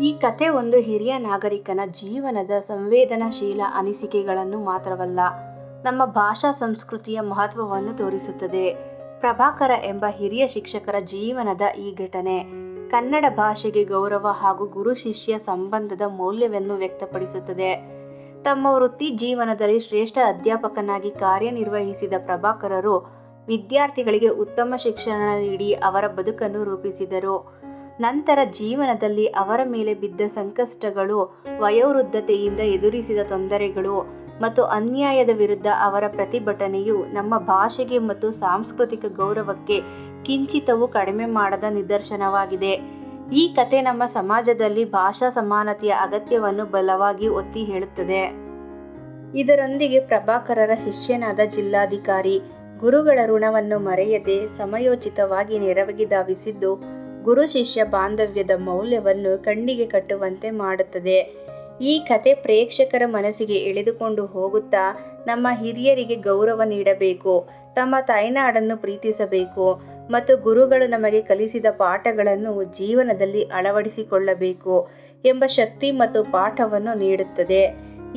ಈ ಕತೆ ಒಂದು ಹಿರಿಯ ನಾಗರಿಕನ ಜೀವನದ ಸಂವೇದನಾಶೀಲ ಅನಿಸಿಕೆಗಳನ್ನು ಮಾತ್ರವಲ್ಲ, ನಮ್ಮ ಭಾಷಾ ಸಂಸ್ಕೃತಿಯ ಮಹತ್ವವನ್ನು ತೋರಿಸುತ್ತದೆ. ಪ್ರಭಾಕರ ಎಂಬ ಹಿರಿಯ ಶಿಕ್ಷಕರ ಜೀವನದ ಈ ಘಟನೆ, ಕನ್ನಡ ಭಾಷೆಗೆ ಗೌರವ ಹಾಗೂ ಗುರು ಶಿಷ್ಯ ಸಂಬಂಧದ ಮೌಲ್ಯವನ್ನು ವ್ಯಕ್ತಪಡಿಸುತ್ತದೆ. ತಮ್ಮ ವೃತ್ತಿ ಜೀವನದಲ್ಲಿ ಶ್ರೇಷ್ಠ ಅಧ್ಯಾಪಕನಾಗಿ ಕಾರ್ಯನಿರ್ವಹಿಸಿದ ಪ್ರಭಾಕರರು ವಿದ್ಯಾರ್ಥಿಗಳಿಗೆ ಉತ್ತಮ ಶಿಕ್ಷಣ ನೀಡಿ ಅವರ ಬದುಕನ್ನು ರೂಪಿಸಿದರು. ನಂತರ ಜೀವನದಲ್ಲಿ ಅವರ ಮೇಲೆ ಬಿದ್ದ ಸಂಕಷ್ಟಗಳು, ವಯೋವೃದ್ಧತೆಯಿಂದ ಎದುರಿಸಿದ ತೊಂದರೆಗಳು ಮತ್ತು ಅನ್ಯಾಯದ ವಿರುದ್ಧ ಅವರ ಪ್ರತಿಭಟನೆಯು ನಮ್ಮ ಭಾಷೆಗೆ ಮತ್ತು ಸಾಂಸ್ಕೃತಿಕ ಗೌರವಕ್ಕೆ ಕಿಂಚಿತವೂ ಕಡಿಮೆ ಮಾಡದ ನಿದರ್ಶನವಾಗಿದೆ. ಈ ಕತೆ ನಮ್ಮ ಸಮಾಜದಲ್ಲಿ ಭಾಷಾ ಸಮಾನತೆಯ ಅಗತ್ಯವನ್ನು ಬಲವಾಗಿ ಒತ್ತಿ ಹೇಳುತ್ತದೆ. ಇದರೊಂದಿಗೆ ಪ್ರಭಾಕರರ ಶಿಷ್ಯನಾದ ಜಿಲ್ಲಾಧಿಕಾರಿ ಗುರುಗಳ ಋಣವನ್ನು ಮರೆಯದೆ ಸಮಯೋಚಿತವಾಗಿ ನೆರವಿಗೆ ಧಾವಿಸಿದ್ದು ಗುರು ಶಿಷ್ಯ ಬಾಂಧವ್ಯದ ಮೌಲ್ಯವನ್ನು ಕಣ್ಣಿಗೆ ಕಟ್ಟುವಂತೆ ಮಾಡುತ್ತದೆ. ಈ ಕತೆ ಪ್ರೇಕ್ಷಕರ ಮನಸ್ಸಿಗೆ ಎಳೆದುಕೊಂಡು ಹೋಗುತ್ತಾ ನಮ್ಮ ಹಿರಿಯರಿಗೆ ಗೌರವ ನೀಡಬೇಕು, ತಮ್ಮ ತಾಯ್ನಾಡನ್ನು ಪ್ರೀತಿಸಬೇಕು ಮತ್ತು ಗುರುಗಳು ನಮಗೆ ಕಲಿಸಿದ ಪಾಠಗಳನ್ನು ಜೀವನದಲ್ಲಿ ಅಳವಡಿಸಿಕೊಳ್ಳಬೇಕು ಎಂಬ ಶಕ್ತಿ ಮತ್ತು ಪಾಠವನ್ನು ನೀಡುತ್ತದೆ.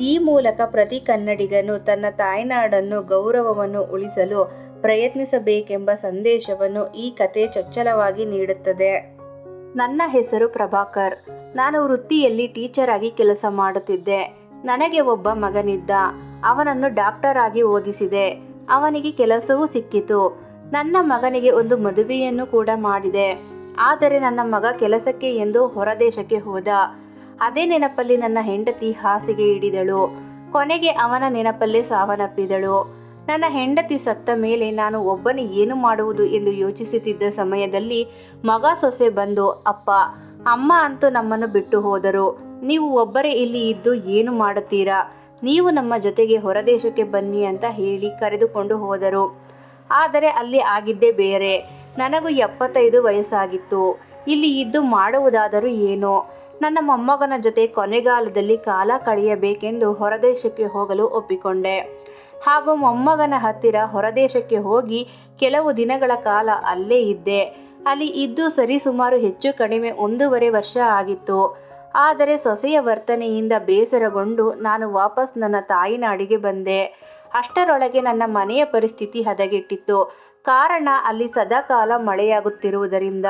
ಈ ಮೂಲಕ ಪ್ರತಿ ಕನ್ನಡಿಗನು ತನ್ನ ತಾಯ್ನಾಡನ್ನು ಗೌರವವನ್ನು ಉಳಿಸಲು ಪ್ರಯತ್ನಿಸಬೇಕೆಂಬ ಸಂದೇಶವನ್ನು ಈ ಕತೆ ಚೊಚ್ಚಲವಾಗಿ ನೀಡುತ್ತದೆ. ನನ್ನ ಹೆಸರು ಪ್ರಭಾಕರ್. ನಾನು ವೃತ್ತಿಯಲ್ಲಿ ಟೀಚರ್ ಆಗಿ ಕೆಲಸ ಮಾಡುತ್ತಿದ್ದೆ. ನನಗೆ ಒಬ್ಬ ಮಗನಿದ್ದ. ಅವನನ್ನು ಡಾಕ್ಟರ್ ಆಗಿ ಓದಿಸಿದೆ. ಅವನಿಗೆ ಕೆಲಸವೂ ಸಿಕ್ಕಿತು. ನನ್ನ ಮಗನಿಗೆ ಒಂದು ಮದುವೆಯನ್ನು ಕೂಡ ಮಾಡಿದೆ. ಆದರೆ ನನ್ನ ಮಗ ಕೆಲಸಕ್ಕೆ ಎಂದು ಹೊರದೇಶಕ್ಕೆ ಹೋದ. ಅದೇ ನೆನಪಲ್ಲಿ ನನ್ನ ಹೆಂಡತಿ ಹಾಸಿಗೆ ಹಿಡಿದಳು. ಕೊನೆಗೆ ಅವನ ನೆನಪಲ್ಲೇ ಸಾವನ್ನಪ್ಪಿದಳು. ನನ್ನ ಹೆಂಡತಿ ಸತ್ತ ಮೇಲೆ ನಾನು ಒಬ್ಬನೇ ಏನು ಮಾಡುವುದು ಎಂದು ಯೋಚಿಸುತ್ತಿದ್ದ ಸಮಯದಲ್ಲಿ ಮಗ ಸೊಸೆ ಬಂದು, ಅಪ್ಪ, ಅಮ್ಮ ಅಂತೂ ನಮ್ಮನ್ನು ಬಿಟ್ಟು ಹೋದರು. ನೀವು ಒಬ್ಬರೇ ಇಲ್ಲಿ ಇದ್ದು ಏನು ಮಾಡುತ್ತೀರಾ? ನೀವು ನಮ್ಮ ಜೊತೆಗೆ ಹೊರದೇಶಕ್ಕೆ ಬನ್ನಿ ಅಂತ ಹೇಳಿ ಕರೆದುಕೊಂಡು ಹೋದರು. ಆದರೆ ಅಲ್ಲಿ ಆಗಿದ್ದೇ ಬೇರೆ. ನನಗೂ ಎಪ್ಪತ್ತೈದು ವಯಸ್ಸಾಗಿತ್ತು. ಇಲ್ಲಿ ಇದ್ದು ಮಾಡುವುದಾದರೂ ಏನೋ? ನನ್ನ ಮೊಮ್ಮಗನ ಜೊತೆ ಕೊನೆಗಾಲದಲ್ಲಿ ಕಾಲ ಕಳೆಯಬೇಕೆಂದು ಹೊರದೇಶಕ್ಕೆ ಹೋಗಲು ಒಪ್ಪಿಕೊಂಡೆ. ಹಾಗೂ ಮೊಮ್ಮಗನ ಹತ್ತಿರ ಹೊರದೇಶಕ್ಕೆ ಹೋಗಿ ಕೆಲವು ದಿನಗಳ ಕಾಲ ಅಲ್ಲೇ ಇದ್ದೆ. ಅಲ್ಲಿ ಇದ್ದು ಸರಿಸುಮಾರು ಹೆಚ್ಚು ಕಡಿಮೆ ಒಂದೂವರೆ ವರ್ಷ ಆಗಿತ್ತು. ಆದರೆ ಸೊಸೆಯ ವರ್ತನೆಯಿಂದ ಬೇಸರಗೊಂಡು ನಾನು ವಾಪಸ್ ನನ್ನ ತಾಯಿನಾಡಿಗೆ ಬಂದೆ. ಅಷ್ಟರೊಳಗೆ ನನ್ನ ಮನೆಯ ಪರಿಸ್ಥಿತಿ ಹದಗೆಟ್ಟಿತ್ತು. ಕಾರಣ ಅಲ್ಲಿ ಸದಾಕಾಲ ಮಳೆಯಾಗುತ್ತಿರುವುದರಿಂದ.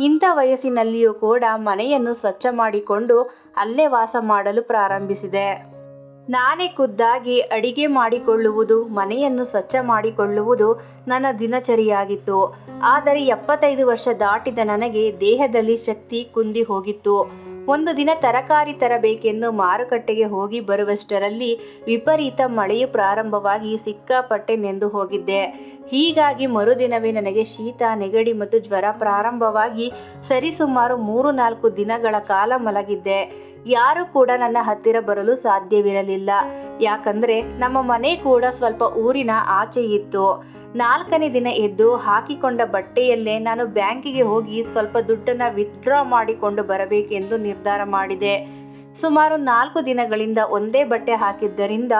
ಇಂಥ ವಯಸ್ಸಿನಲ್ಲಿಯೂ ಕೂಡ ಮನೆಯನ್ನು ಸ್ವಚ್ಛ ಮಾಡಿಕೊಂಡು ಅಲ್ಲೇ ವಾಸ ಮಾಡಲು ಪ್ರಾರಂಭಿಸಿದೆ. ನಾನೇ ಖುದ್ದಾಗಿ ಅಡಿಗೆ ಮಾಡಿಕೊಳ್ಳುವುದು, ಮನೆಯನ್ನು ಸ್ವಚ್ಛ ಮಾಡಿಕೊಳ್ಳುವುದು ನನ್ನ ದಿನಚರಿಯಾಗಿತ್ತು. ಆದರೆ ಎಪ್ಪತ್ತೈದು ವರ್ಷ ದಾಟಿದ ನನಗೆ ದೇಹದಲ್ಲಿ ಶಕ್ತಿ ಕುಂದಿ ಹೋಗಿತ್ತು. ಒಂದು ದಿನ ತರಕಾರಿ ತರಬೇಕೆಂದು ಮಾರುಕಟ್ಟೆಗೆ ಹೋಗಿ ಬರುವಷ್ಟರಲ್ಲಿ ವಿಪರೀತ ಮಳೆಯು ಪ್ರಾರಂಭವಾಗಿ ಸಿಕ್ಕಾಪಟ್ಟೆ ನೆಂದು ಹೋಗಿದ್ದೆ. ಹೀಗಾಗಿ ಮರುದಿನವೇ ನನಗೆ ಶೀತ, ನೆಗಡಿ ಮತ್ತು ಜ್ವರ ಪ್ರಾರಂಭವಾಗಿ ಸರಿಸುಮಾರು ಮೂರು ನಾಲ್ಕು ದಿನಗಳ ಕಾಲ ಮಲಗಿದ್ದೆ. ಯಾರು ಕೂಡ ನನ್ನ ಹತ್ತಿರ ಬರಲು ಸಾಧ್ಯವಿರಲಿಲ್ಲ. ಯಾಕಂದ್ರೆ ನಮ್ಮ ಮನೆ ಕೂಡ ಸ್ವಲ್ಪ ಊರಿನ ಆಚೆ ಇತ್ತು. ನಾಲ್ಕನೇ ದಿನ ಎದ್ದು ಹಾಕಿಕೊಂಡ ಬಟ್ಟೆಯಲ್ಲೇ ನಾನು ಬ್ಯಾಂಕಿಗೆ ಹೋಗಿ ಸ್ವಲ್ಪ ದುಡ್ಡನ್ನು ವಿತ್ಡ್ರಾ ಮಾಡಿಕೊಂಡು ಬರಬೇಕೆಂದು ನಿರ್ಧಾರ ಮಾಡಿದೆ. ಸುಮಾರು ನಾಲ್ಕು ದಿನಗಳಿಂದ ಒಂದೇ ಬಟ್ಟೆ ಹಾಕಿದ್ದರಿಂದ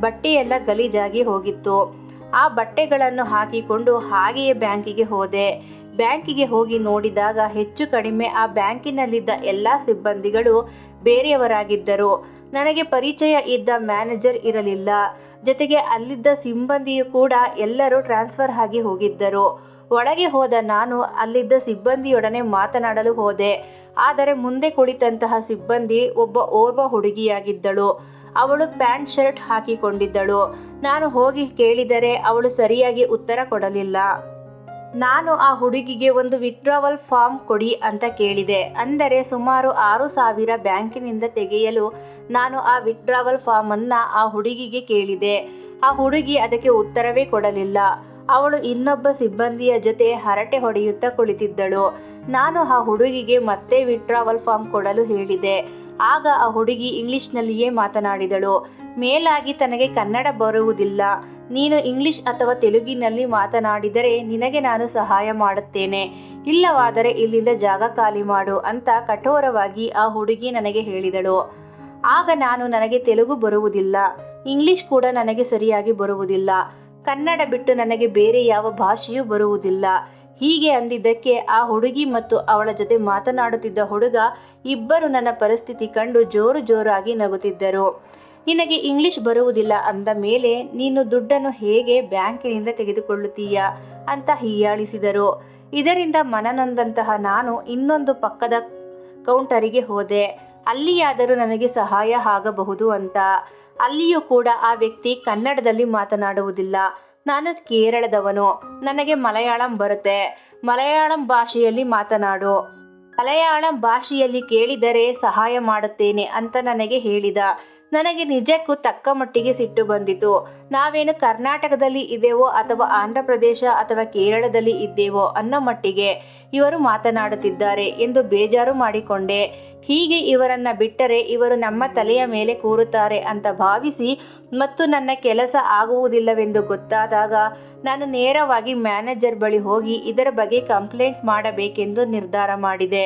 ಬಟ್ಟೆಯೆಲ್ಲ ಗಲೀಜಾಗಿ ಹೋಗಿತ್ತು. ಆ ಬಟ್ಟೆಗಳನ್ನು ಹಾಕಿಕೊಂಡು ಹಾಗೆಯೇ ಬ್ಯಾಂಕಿಗೆ ಹೋದೆ. ಬ್ಯಾಂಕಿಗೆ ಹೋಗಿ ನೋಡಿದಾಗ ಹೆಚ್ಚು ಕಡಿಮೆ ಆ ಬ್ಯಾಂಕಿನಲ್ಲಿದ್ದ ಎಲ್ಲ ಸಿಬ್ಬಂದಿಗಳು ಬೇರೆಯವರಾಗಿದ್ದರು. ನನಗೆ ಪರಿಚಯ ಇದ್ದ ಮ್ಯಾನೇಜರ್ ಇರಲಿಲ್ಲ. ಜೊತೆಗೆ ಅಲ್ಲಿದ್ದ ಸಿಬ್ಬಂದಿಯು ಕೂಡ ಎಲ್ಲರೂ ಟ್ರಾನ್ಸ್ಫರ್ ಆಗಿ ಹೋಗಿದ್ದರು. ಒಳಗೆ ಹೋದ ನಾನು ಅಲ್ಲಿದ್ದ ಸಿಬ್ಬಂದಿಯೊಡನೆ ಮಾತನಾಡಲು ಹೋದೆ. ಆದರೆ ಮುಂದೆ ಕುಳಿತಂತಹ ಸಿಬ್ಬಂದಿ ಒಬ್ಬ ಓರ್ವ ಹುಡುಗಿಯಾಗಿದ್ದಳು. ಅವಳು ಪ್ಯಾಂಟ್ ಶರ್ಟ್ ಹಾಕಿಕೊಂಡಿದ್ದಳು. ನಾನು ಹೋಗಿ ಕೇಳಿದರೆ ಅವಳು ಸರಿಯಾಗಿ ಉತ್ತರ ಕೊಡಲಿಲ್ಲ. ನಾನು ಆ ಹುಡುಗಿಗೆ ಒಂದು ವಿತ್ಡ್ರಾವಲ್ ಫಾರ್ಮ್ ಕೊಡಿ ಅಂತ ಕೇಳಿದೆ. ಅಂದರೆ ಸುಮಾರು ಆರು ಸಾವಿರ ಬ್ಯಾಂಕಿನಿಂದ ತೆಗೆಯಲು ನಾನು ಆ ವಿತ್ಡ್ರಾವಲ್ ಫಾರ್ಮನ್ನು ಆ ಹುಡುಗಿಗೆ ಕೇಳಿದೆ. ಆ ಹುಡುಗಿ ಅದಕ್ಕೆ ಉತ್ತರವೇ ಕೊಡಲಿಲ್ಲ. ಅವಳು ಇನ್ನೊಬ್ಬ ಸಿಬ್ಬಂದಿಯ ಜೊತೆ ಹರಟೆ ಹೊಡೆಯುತ್ತಾ ಕುಳಿತಿದ್ದಳು. ನಾನು ಆ ಹುಡುಗಿಗೆ ಮತ್ತೆ ವಿತ್ಡ್ರಾವಲ್ ಫಾರ್ಮ್ ಕೊಡಲು ಹೇಳಿದೆ. ಆಗ ಆ ಹುಡುಗಿ ಇಂಗ್ಲಿಷ್ನಲ್ಲಿಯೇ ಮಾತನಾಡಿದಳು. ಮೇಲಾಗಿ ತನಗೆ ಕನ್ನಡ ಬರುವುದಿಲ್ಲ. ನೀನು ಇಂಗ್ಲಿಷ್ ಅಥವಾ ತೆಲುಗಿನಲ್ಲಿ ಮಾತನಾಡಿದರೆ ನಿನಗೆ ನಾನು ಸಹಾಯ ಮಾಡುತ್ತೇನೆ. ಇಲ್ಲವಾದರೆ ಇಲ್ಲಿಂದ ಜಾಗ ಖಾಲಿ ಮಾಡು ಅಂತ ಕಠೋರವಾಗಿ ಆ ಹುಡುಗಿ ನನಗೆ ಹೇಳಿದಳು. ಆಗ ನಾನು ನನಗೆ ತೆಲುಗು ಬರುವುದಿಲ್ಲ. ಇಂಗ್ಲಿಷ್ ಕೂಡ ನನಗೆ ಸರಿಯಾಗಿ ಬರುವುದಿಲ್ಲ. ಕನ್ನಡ ಬಿಟ್ಟು ನನಗೆ ಬೇರೆ ಯಾವ ಭಾಷೆಯೂ ಬರುವುದಿಲ್ಲ. ಹೀಗೆ ಅಂದಿದ್ದಕ್ಕೆ ಆ ಹುಡುಗಿ ಮತ್ತು ಅವಳ ಜೊತೆ ಮಾತನಾಡುತ್ತಿದ್ದ ಹುಡುಗ ಇಬ್ಬರು ನನ್ನ ಪರಿಸ್ಥಿತಿ ಕಂಡು ಜೋರು ಜೋರಾಗಿ ನಗುತ್ತಿದ್ದರು. ನಿನಗೆ ಇಂಗ್ಲಿಷ್ ಬರುವುದಿಲ್ಲ ಅಂದ ಮೇಲೆ, ನೀನು ದುಡ್ಡನ್ನು ಹೇಗೆ ಬ್ಯಾಂಕಿನಿಂದ ತೆಗೆದುಕೊಳ್ಳುತ್ತೀಯ ಅಂತ ಹೀಯಾಳಿಸಿದರು. ಇದರಿಂದ ಮನನೊಂದಂತಹ ನಾನು ಇನ್ನೊಂದು ಪಕ್ಕದ ಕೌಂಟರಿಗೆ ಹೋದೆ. ಅಲ್ಲಿಯಾದರೂ ನನಗೆ ಸಹಾಯ ಆಗಬಹುದು ಅಂತ. ಅಲ್ಲಿಯೂ ಕೂಡ ಆ ವ್ಯಕ್ತಿ ಕನ್ನಡದಲ್ಲಿ ಮಾತನಾಡುವುದಿಲ್ಲ. ನಾನು ಕೇರಳದವನು. ನನಗೆ ಮಲಯಾಳಂ ಬರುತ್ತೆ. ಮಲಯಾಳಂ ಭಾಷೆಯಲ್ಲಿ ಮಾತನಾಡು. ಮಲಯಾಳಂ ಭಾಷೆಯಲ್ಲಿ ಕೇಳಿದರೆ ಸಹಾಯ ಮಾಡುತ್ತೇನೆ ಅಂತ ನನಗೆ ಹೇಳಿದ. ನನಗೆ ನಿಜಕ್ಕೂ ತಕ್ಕ ಮಟ್ಟಿಗೆ ಸಿಟ್ಟು ಬಂದಿತು. ನಾವೇನು ಕರ್ನಾಟಕದಲ್ಲಿ ಇದ್ದೇವೋ ಅಥವಾ ಆಂಧ್ರ ಪ್ರದೇಶ ಅಥವಾ ಕೇರಳದಲ್ಲಿ ಇದ್ದೇವೋ ಅನ್ನೋ ಮಟ್ಟಿಗೆ ಇವರು ಮಾತನಾಡುತ್ತಿದ್ದಾರೆ ಎಂದು ಬೇಜಾರು ಮಾಡಿಕೊಂಡೆ. ಹೀಗೆ ಇವರನ್ನ ಬಿಟ್ಟರೆ ಇವರು ನಮ್ಮ ತಲೆಯ ಮೇಲೆ ಕೂರುತ್ತಾರೆ ಅಂತ ಭಾವಿಸಿ ಮತ್ತು ನನ್ನ ಕೆಲಸ ಆಗುವುದಿಲ್ಲವೆಂದು ಗೊತ್ತಾದಾಗ ನಾನು ನೇರವಾಗಿ ಮ್ಯಾನೇಜರ್ ಬಳಿ ಹೋಗಿ ಇದರ ಬಗ್ಗೆ ಕಂಪ್ಲೇಂಟ್ ಮಾಡಬೇಕೆಂದು ನಿರ್ಧಾರ ಮಾಡಿದೆ.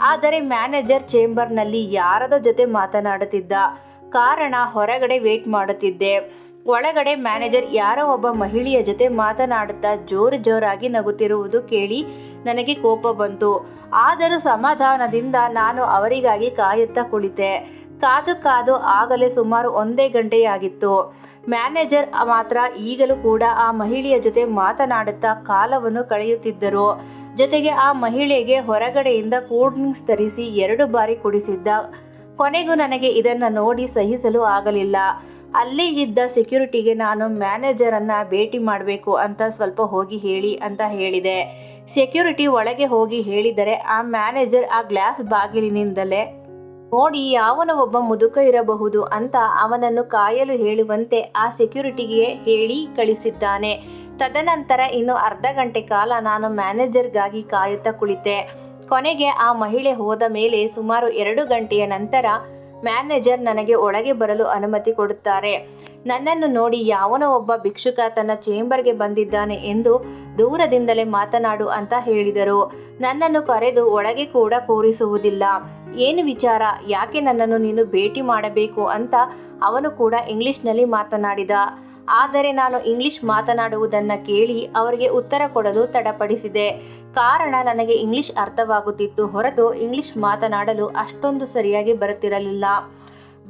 ಆದರೆ ಮ್ಯಾನೇಜರ್ ಚೇಂಬರ್ನಲ್ಲಿ ಯಾರದ ಜೊತೆ ಮಾತನಾಡುತ್ತಿದ್ದ? ಕಾರಣ ಹೊರಗಡೆ ವೇಟ್ ಮಾಡುತ್ತಿದ್ದೆ. ಒಳಗಡೆ ಮ್ಯಾನೇಜರ್ ಯಾರೋ ಒಬ್ಬ ಮಹಿಳೆಯ ಜೊತೆ ಮಾತನಾಡುತ್ತಾ ಜೋರು ಜೋರಾಗಿ ನಗುತ್ತಿರುವುದು ಕೇಳಿ ನನಗೆ ಕೋಪ ಬಂತು. ಆದರೂ ಸಮಾಧಾನದಿಂದ ನಾನು ಅವರಿಗಾಗಿ ಕಾಯುತ್ತಾ ಕುಳಿತೆ. ಕಾದು ಕಾದು ಆಗಲೇ ಸುಮಾರು ಒಂದೇ ಗಂಟೆಯಾಗಿತ್ತು. ಮ್ಯಾನೇಜರ್ ಮಾತ್ರ ಈಗಲೂ ಕೂಡ ಆ ಮಹಿಳೆಯ ಜೊತೆ ಮಾತನಾಡುತ್ತಾ ಕಾಲವನ್ನು ಕಳೆಯುತ್ತಿದ್ದರು. ಜೊತೆಗೆ ಆ ಮಹಿಳೆಗೆ ಹೊರಗಡೆಯಿಂದ ಕೂಲ್ ಡ್ರಿಂಕ್ಸ್ ತರಿಸಿ ಎರಡು ಬಾರಿ ಕುಡಿಸಿದ್ದ ಕೊನೆಗೂ ನನಗೆ ಇದನ್ನು ನೋಡಿ ಸಹಿಸಲು ಆಗಲಿಲ್ಲ. ಅಲ್ಲಿ ಇದ್ದ ಸೆಕ್ಯೂರಿಟಿಗೆ ನಾನು ಮ್ಯಾನೇಜರನ್ನು ಭೇಟಿ ಮಾಡಬೇಕು ಅಂತ ಸ್ವಲ್ಪ ಹೋಗಿ ಹೇಳಿ ಅಂತ ಹೇಳಿದೆ. ಸೆಕ್ಯೂರಿಟಿ ಒಳಗೆ ಹೋಗಿ ಹೇಳಿದರೆ ಆ ಮ್ಯಾನೇಜರ್ ಆ ಗ್ಲಾಸ್ ಬಾಗಿಲಿನಿಂದಲೇ, ನೋಡಿ, ಯಾವನ ಒಬ್ಬ ಮುದುಕ ಇರಬಹುದು ಅಂತ ಅವನನ್ನು ಕಾಯಲು ಹೇಳುವಂತೆ ಆ ಸೆಕ್ಯೂರಿಟಿಗೆ ಹೇಳಿ ಕಳಿಸಿದ್ದಾನೆ. ತದನಂತರ ಇನ್ನು ಅರ್ಧ ಗಂಟೆ ಕಾಲ ನಾನು ಮ್ಯಾನೇಜರ್ಗಾಗಿ ಕಾಯುತ್ತಾ ಕುಳಿತೆ. ಕೊನೆಗೆ ಆ ಮಹಿಳೆ ಹೋದ ಮೇಲೆ ಸುಮಾರು ಎರಡು ಗಂಟೆಯ ನಂತರ ಮ್ಯಾನೇಜರ್ ನನಗೆ ಒಳಗೆ ಬರಲು ಅನುಮತಿ ಕೊಡುತ್ತಾರೆ. ನನ್ನನ್ನು ನೋಡಿ ಯಾವನೋ ಒಬ್ಬ ಭಿಕ್ಷುಕ ತನ್ನ ಚೇಂಬರ್ಗೆ ಬಂದಿದ್ದಾನೆ ಎಂದು ದೂರದಿಂದಲೇ ಮಾತನಾಡು ಅಂತ ಹೇಳಿದರು. ನನ್ನನ್ನು ಕರೆದು ಒಳಗೆ ಕೂಡ ಕೂರಿಸುವುದಿಲ್ಲ. ಏನು ವಿಚಾರ? ಯಾಕೆ ನನ್ನನ್ನು ನೀನು ಭೇಟಿ ಮಾಡಬೇಕು ಅಂತ ಅವನು ಕೂಡ ಇಂಗ್ಲಿಷ್ನಲ್ಲಿ ಮಾತನಾಡಿದ. ಆದರೆ ನಾನು ಇಂಗ್ಲಿಷ್ ಮಾತನಾಡುವುದನ್ನು ಕೇಳಿ ಅವರಿಗೆ ಉತ್ತರ ಕೊಡಲು ತಡಪಡಿಸಿದೆ. ಕಾರಣ ನನಗೆ ಇಂಗ್ಲಿಷ್ ಅರ್ಥವಾಗುತ್ತಿತ್ತು ಹೊರತು ಇಂಗ್ಲಿಷ್ ಮಾತನಾಡಲು ಅಷ್ಟೊಂದು ಸರಿಯಾಗಿ ಬರುತ್ತಿರಲಿಲ್ಲ.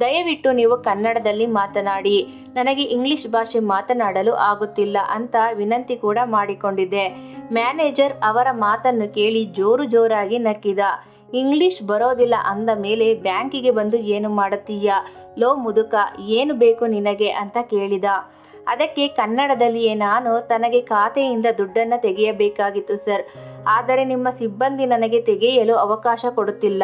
ದಯವಿಟ್ಟು ನೀವು ಕನ್ನಡದಲ್ಲಿ ಮಾತನಾಡಿ, ನನಗೆ ಇಂಗ್ಲಿಷ್ ಭಾಷೆ ಮಾತನಾಡಲು ಆಗುತ್ತಿಲ್ಲ ಅಂತ ವಿನಂತಿ ಕೂಡ ಮಾಡಿಕೊಂಡಿದ್ದೆ. ಮ್ಯಾನೇಜರ್ ಅವರ ಮಾತನ್ನು ಕೇಳಿ ಜೋರು ಜೋರಾಗಿ ನಕ್ಕಿದ. ಇಂಗ್ಲಿಷ್ ಬರೋದಿಲ್ಲ ಅಂದ ಮೇಲೆ ಬ್ಯಾಂಕಿಗೆ ಬಂದು ಏನು ಮಾಡುತ್ತೀಯ? ಲೋ ಮುದುಕ, ಏನು ಬೇಕು ನಿನಗೆ ಅಂತ ಕೇಳಿದ. ಅದಕ್ಕೆ ಕನ್ನಡದಲ್ಲಿಯೇ ನಾನು ತನಗೆ ಖಾತೆಯಿಂದ ದುಡ್ಡನ್ನು ತೆಗೆಯಬೇಕಾಗಿತ್ತು ಸರ್. ಆದರೆ ನಿಮ್ಮ ಸಿಬ್ಬಂದಿ ನನಗೆ ತೆಗೆಯಲು ಅವಕಾಶ ಕೊಡುತ್ತಿಲ್ಲ.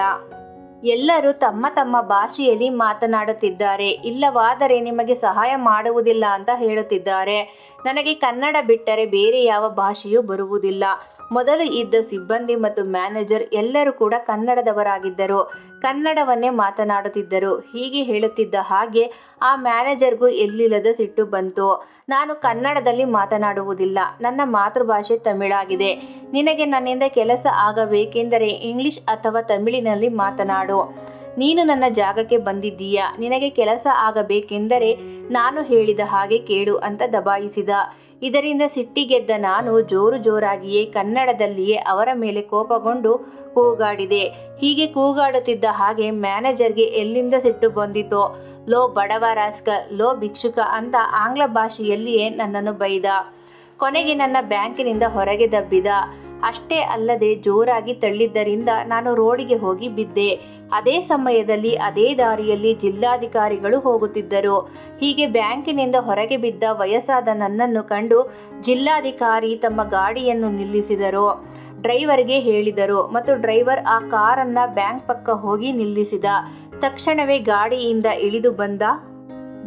ಎಲ್ಲರೂ ತಮ್ಮ ತಮ್ಮ ಭಾಷೆಯಲ್ಲಿ ಮಾತನಾಡುತ್ತಿದ್ದಾರೆ. ಇಲ್ಲವಾದರೆ ನಿಮಗೆ ಸಹಾಯ ಮಾಡುವುದಿಲ್ಲ ಅಂತ ಹೇಳುತ್ತಿದ್ದಾರೆ. ನನಗೆ ಕನ್ನಡ ಬಿಟ್ಟರೆ ಬೇರೆ ಯಾವ ಭಾಷೆಯೂ ಬರುವುದಿಲ್ಲ. ಮೊದಲು ಇದ್ದ ಸಿಬ್ಬಂದಿ ಮತ್ತು ಮ್ಯಾನೇಜರ್ ಎಲ್ಲರೂ ಕೂಡ ಕನ್ನಡದವರಾಗಿದ್ದರು. ಕನ್ನಡವನ್ನೇ ಮಾತನಾಡುತ್ತಿದ್ದರು. ಹೀಗೆ ಹೇಳುತ್ತಿದ್ದ ಹಾಗೆ ಆ ಮ್ಯಾನೇಜರ್ಗೂ ಎಲ್ಲಿಲ್ಲದ ಸಿಟ್ಟು ಬಂತು. ನಾನು ಕನ್ನಡದಲ್ಲಿ ಮಾತನಾಡುವುದಿಲ್ಲ. ನನ್ನ ಮಾತೃಭಾಷೆ ತಮಿಳಾಗಿದೆ. ನಿನಗೆ ನನ್ನಿಂದ ಕೆಲಸ ಆಗಬೇಕೆಂದರೆ ಇಂಗ್ಲಿಷ್ ಅಥವಾ ತಮಿಳಿನಲ್ಲಿ ಮಾತನಾಡು. ನೀನು ನನ್ನ ಜಾಗಕ್ಕೆ ಬಂದಿದ್ದೀಯ? ನಿನಗೆ ಕೆಲಸ ಆಗಬೇಕೆಂದರೆ ನಾನು ಹೇಳಿದ ಹಾಗೆ ಕೇಳು ಅಂತ ದಬಾಯಿಸಿದ. ಇದರಿಂದ ಸಿಟ್ಟಿಗೆದ್ದ ನಾನು ಜೋರು ಜೋರಾಗಿಯೇ ಕನ್ನಡದಲ್ಲಿಯೇ ಅವರ ಮೇಲೆ ಕೋಪಗೊಂಡು ಕೂಗಾಡಿದೆ. ಹೀಗೆ ಕೂಗಾಡುತ್ತಿದ್ದ ಹಾಗೆ ಮ್ಯಾನೇಜರ್ಗೆ ಎಲ್ಲಿಂದ ಸಿಟ್ಟು ಬಂದಿತೋ? ಲೋ ಬಡವ ರಾಸ್ಕ, ಲೋ ಭಿಕ್ಷುಕ ಅಂತ ಆಂಗ್ಲ ಭಾಷೆಯಲ್ಲಿಯೇ ನನ್ನನ್ನು ಬೈದ. ಕೊನೆಗೆ ನನ್ನ ಬ್ಯಾಂಕಿನಿಂದ ಹೊರಗೆ ದಬ್ಬಿದ. ಅಷ್ಟೇ ಅಲ್ಲದೆ ಜೋರಾಗಿ ತಳ್ಳಿದ್ದರಿಂದ ನಾನು ರೋಡಿಗೆ ಹೋಗಿ ಬಿದ್ದೆ. ಅದೇ ಸಮಯದಲ್ಲಿ ಅದೇ ದಾರಿಯಲ್ಲಿ ಜಿಲ್ಲಾಧಿಕಾರಿಗಳು ಹೋಗುತ್ತಿದ್ದರು. ಹೀಗೆ ಬ್ಯಾಂಕಿನಿಂದ ಹೊರಗೆ ಬಿದ್ದ ವಯಸ್ಸಾದ ನನ್ನನ್ನು ಕಂಡು ಜಿಲ್ಲಾಧಿಕಾರಿ ತಮ್ಮ ಗಾಡಿಯನ್ನು ನಿಲ್ಲಿಸಿದರು. ಡ್ರೈವರ್ಗೆ ಹೇಳಿದರು ಮತ್ತು ಡ್ರೈವರ್ ಆ ಕಾರನ್ನ ಬ್ಯಾಂಕ್ ಪಕ್ಕ ಹೋಗಿ ನಿಲ್ಲಿಸಿದ. ತಕ್ಷಣವೇ ಗಾಡಿಯಿಂದ ಇಳಿದು ಬಂದ.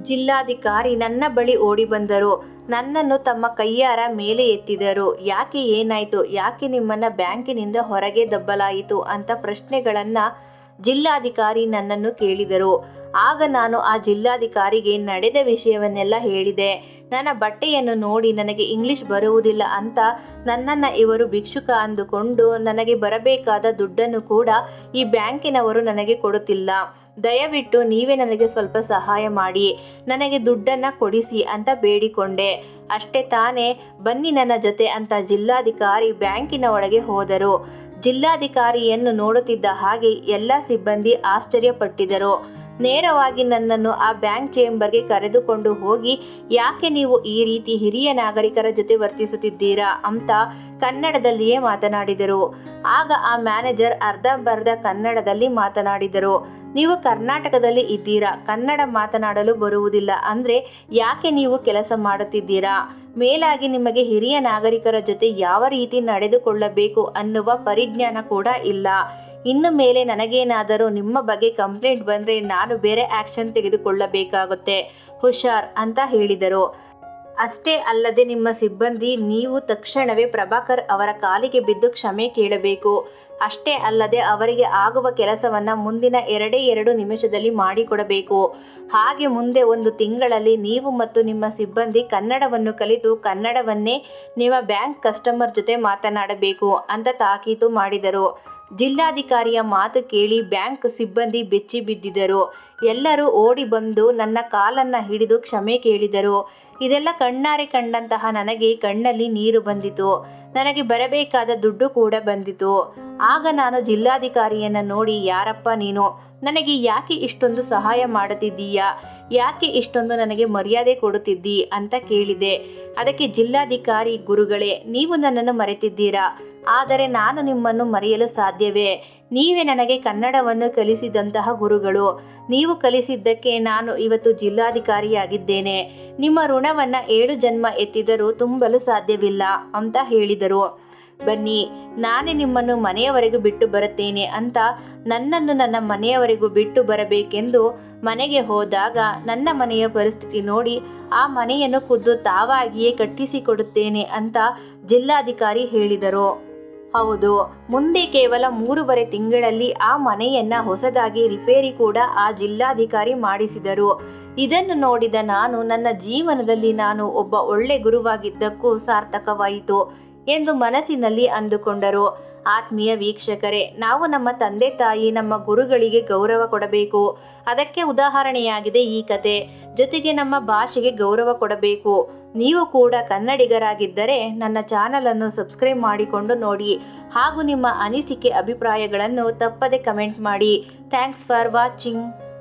ಜಿಲ್ಲಾಧಿಕಾರಿ ನನ್ನ ಬಳಿ ಓಡಿ ಬಂದರು. ನನ್ನನ್ನು ತಮ್ಮ ಕೈಯಾರ ಮೇಲೆ ಎತ್ತಿದರು. ಯಾಕೆ ಏನಾಯಿತು? ಯಾಕೆ ನಿಮ್ಮನ್ನ ಬ್ಯಾಂಕಿನಿಂದ ಹೊರಗೆ ದಬ್ಬಲಾಯಿತು ಅಂತ ಪ್ರಶ್ನೆಗಳನ್ನು ಜಿಲ್ಲಾಧಿಕಾರಿ ನನ್ನನ್ನು ಕೇಳಿದರು. ಆಗ ನಾನು ಆ ಜಿಲ್ಲಾಧಿಕಾರಿಗೆ ನಡೆದ ವಿಷಯವನ್ನೆಲ್ಲ ಹೇಳಿದೆ. ನನ್ನ ಬಟ್ಟೆಯನ್ನು ನೋಡಿ ನನಗೆ ಇಂಗ್ಲಿಷ್ ಬರುವುದಿಲ್ಲ ಅಂತ ನನ್ನನ್ನು ಇವರು ಭಿಕ್ಷುಕ ಅಂದುಕೊಂಡು ನನಗೆ ಬರಬೇಕಾದ ದುಡ್ಡನ್ನು ಕೂಡ ಈ ಬ್ಯಾಂಕಿನವರು ನನಗೆ ಕೊಡುತ್ತಿಲ್ಲ. ದಯವಿಟ್ಟು ನೀವೇ ನನಗೆ ಸ್ವಲ್ಪ ಸಹಾಯ ಮಾಡಿ ನನಗೆ ದುಡ್ಡನ್ನು ಕೊಡಿಸಿ ಅಂತ ಬೇಡಿಕೊಂಡೆ. ಅಷ್ಟೇ ತಾನೇ, ಬನ್ನಿ ನನ್ನ ಜೊತೆ ಅಂತ ಜಿಲ್ಲಾಧಿಕಾರಿ ಬ್ಯಾಂಕಿನ ಒಳಗೆ ಹೋದರು. ಜಿಲ್ಲಾಧಿಕಾರಿಯನ್ನು ನೋಡುತ್ತಿದ್ದ ಹಾಗೆ ಎಲ್ಲ ಸಿಬ್ಬಂದಿ ಆಶ್ಚರ್ಯಪಟ್ಟಿದರು ನೇರವಾಗಿ ನನ್ನನ್ನು ಆ ಬ್ಯಾಂಕ್ ಚೇಂಬರ್ಗೆ ಕರೆದುಕೊಂಡು ಹೋಗಿ, ಯಾಕೆ ನೀವು ಈ ರೀತಿ ಹಿರಿಯ ನಾಗರಿಕರ ಜೊತೆ ವರ್ತಿಸುತ್ತಿದ್ದೀರಾ? ಅಂತ ಕನ್ನಡದಲ್ಲಿಯೇ ಮಾತನಾಡಿದರು. ಆಗ ಆ ಮ್ಯಾನೇಜರ್ ಅರ್ಧಂಬರ್ಧ ಕನ್ನಡದಲ್ಲಿ ಮಾತನಾಡಿದರು. ನೀವು ಕರ್ನಾಟಕದಲ್ಲಿ ಇದ್ದೀರಾ? ಕನ್ನಡ ಮಾತನಾಡಲು ಬರುವುದಿಲ್ಲ. ಅಂದರೆ ಯಾಕೆ ನೀವು ಕೆಲಸ ಮಾಡುತ್ತಿದ್ದೀರಾ? ಮೇಲಾಗಿ ನಿಮಗೆ ಹಿರಿಯ ನಾಗರಿಕರ ಜೊತೆ ಯಾವ ರೀತಿ ನಡೆದುಕೊಳ್ಳಬೇಕು ಅನ್ನುವ ಪರಿಜ್ಞಾನ ಕೂಡ ಇಲ್ಲ. ಇನ್ನು ಮೇಲೆ ನನಗೇನಾದರೂ ನಿಮ್ಮ ಬಗ್ಗೆ ಕಂಪ್ಲೇಂಟ್ ಬಂದರೆ ನಾನು ಬೇರೆ ಆ್ಯಕ್ಷನ್ ತೆಗೆದುಕೊಳ್ಳಬೇಕಾಗುತ್ತೆ. ಹುಷಾರ್ ಅಂತ ಹೇಳಿದರು. ಅಷ್ಟೇ ಅಲ್ಲದೆ ನಿಮ್ಮ ಸಿಬ್ಬಂದಿ ನೀವು ತಕ್ಷಣವೇ ಪ್ರಭಾಕರ್ ಅವರ ಕಾಲಿಗೆ ಬಿದ್ದು ಕ್ಷಮೆ ಕೇಳಬೇಕು. ಅಷ್ಟೇ ಅಲ್ಲದೆ ಅವರಿಗೆ ಆಗುವ ಕೆಲಸವನ್ನು ಮುಂದಿನ ಎರಡೇ ಎರಡು ನಿಮಿಷದಲ್ಲಿ ಮಾಡಿಕೊಡಬೇಕು. ಹಾಗೆ ಮುಂದೆ ಒಂದು ತಿಂಗಳಲ್ಲಿ ನೀವು ಮತ್ತು ನಿಮ್ಮ ಸಿಬ್ಬಂದಿ ಕನ್ನಡವನ್ನು ಕಲಿತು ಕನ್ನಡವನ್ನೇ ನಿಮ್ಮ ಬ್ಯಾಂಕ್ ಕಸ್ಟಮರ್ ಜೊತೆ ಮಾತನಾಡಬೇಕು ಅಂತ ತಾಕೀತು ಮಾಡಿದರು. ಜಿಲ್ಲಾಧಿಕಾರಿಯ ಮಾತು ಕೇಳಿ ಬ್ಯಾಂಕ್ ಸಿಬ್ಬಂದಿ ಬೆಚ್ಚಿ ಬಿದ್ದಿದ್ದರು. ಎಲ್ಲರೂ ಓಡಿ ಬಂದು ನನ್ನ ಕಾಲನ್ನು ಹಿಡಿದು ಕ್ಷಮೆ ಕೇಳಿದರು. ಇದೆಲ್ಲ ಕಣ್ಣಾರೆ ಕಂಡಂತಹ ನನಗೆ ಕಣ್ಣಲ್ಲಿ ನೀರು ಬಂದಿತು. ನನಗೆ ಬರಬೇಕಾದ ದುಡ್ಡು ಕೂಡ ಬಂದಿತು. ಆಗ ನಾನು ಜಿಲ್ಲಾಧಿಕಾರಿಯನ್ನು ನೋಡಿ, ಯಾರಪ್ಪ ನೀನು? ನನಗೆ ಯಾಕೆ ಇಷ್ಟೊಂದು ಸಹಾಯ ಮಾಡುತ್ತಿದ್ದೀಯಾ ಯಾಕೆ ಇಷ್ಟೊಂದು ನನಗೆ ಮರ್ಯಾದೆ ಕೊಡುತ್ತಿದ್ದೀ? ಅಂತ ಕೇಳಿದೆ. ಅದಕ್ಕೆ ಜಿಲ್ಲಾಧಿಕಾರಿ, ಗುರುಗಳೇ, ನೀವು ನನ್ನನ್ನು ಮರೆತಿದ್ದೀರಾ? ಆದರೆ ನಾನು ನಿಮ್ಮನ್ನು ಮರೆಯಲು ಸಾಧ್ಯವೇ? ನೀವೇ ನನಗೆ ಕನ್ನಡವನ್ನು ಕಲಿಸಿದಂತಹ ಗುರುಗಳು. ನೀವು ಕಲಿಸಿದ್ದಕ್ಕೆ ನಾನು ಇವತ್ತು ಜಿಲ್ಲಾಧಿಕಾರಿಯಾಗಿದ್ದೇನೆ. ನಿಮ್ಮ ಋಣವನ್ನು ಏಳು ಜನ್ಮ ಎತ್ತಿದರೂ ತುಂಬಲು ಸಾಧ್ಯವಿಲ್ಲ, ಅಂತ ಹೇಳಿದರು. ಬನ್ನಿ, ನಾನೇ ನಿಮ್ಮನ್ನು ಮನೆಯವರೆಗೂ ಬಿಟ್ಟು ಬರುತ್ತೇನೆ, ಅಂತ ನನ್ನನ್ನು ನನ್ನ ಮನೆಯವರೆಗೂ ಬಿಟ್ಟು ಬರಬೇಕೆಂದು ಮನೆಗೆ ಹೋದಾಗ ನನ್ನ ಮನೆಯ ಪರಿಸ್ಥಿತಿ ನೋಡಿ ಆ ಮನೆಯನ್ನು ಖುದ್ದು ತಾವಾಗಿಯೇ ಕಟ್ಟಿಸಿಕೊಡುತ್ತೇನೆ, ಅಂತ ಜಿಲ್ಲಾಧಿಕಾರಿ ಹೇಳಿದರು. ಹೌದು. ಮುಂದೆ ಕೇವಲ ಮೂರುವರೆ ತಿಂಗಳಲ್ಲಿ ಆ ಮನೆಯನ್ನ ಹೊಸದಾಗಿ ರಿಪೇರಿ ಕೂಡ ಆ ಜಿಲ್ಲಾಧಿಕಾರಿ ಮಾಡಿಸಿದರು. ಇದನ್ನು ನೋಡಿದ ನಾನು, ನನ್ನ ಜೀವನದಲ್ಲಿ ನಾನು ಒಬ್ಬ ಒಳ್ಳೆ ಗುರುವಾಗಿದ್ದಕ್ಕೂ ಸಾರ್ಥಕವಾಯಿತು. ಎಂದು ಮನಸ್ಸಿನಲ್ಲಿ ಅಂದುಕೊಂಡರು. ಆತ್ಮೀಯ ವೀಕ್ಷಕರೇ, ನಾವು ನಮ್ಮ ತಂದೆ ತಾಯಿ, ನಮ್ಮ ಗುರುಗಳಿಗೆ ಗೌರವ ಕೊಡಬೇಕು. ಅದಕ್ಕೆ ಉದಾಹರಣೆಯಾಗಿದೆ ಈ ಕತೆ. ಜೊತೆಗೆ ನಮ್ಮ ಭಾಷೆಗೆ ಗೌರವ ಕೊಡಬೇಕು. ನೀವು ಕೂಡ ಕನ್ನಡಿಗರಾಗಿದ್ದರೆ ನನ್ನ ಚಾನಲನ್ನು ಸಬ್ಸ್ಕ್ರೈಬ್ ಮಾಡಿಕೊಂಡು ನೋಡಿ. ಹಾಗೂ ನಿಮ್ಮ ಅನಿಸಿಕೆ, ಅಭಿಪ್ರಾಯಗಳನ್ನು ತಪ್ಪದೆ ಕಮೆಂಟ್ ಮಾಡಿ. Thanks for watching.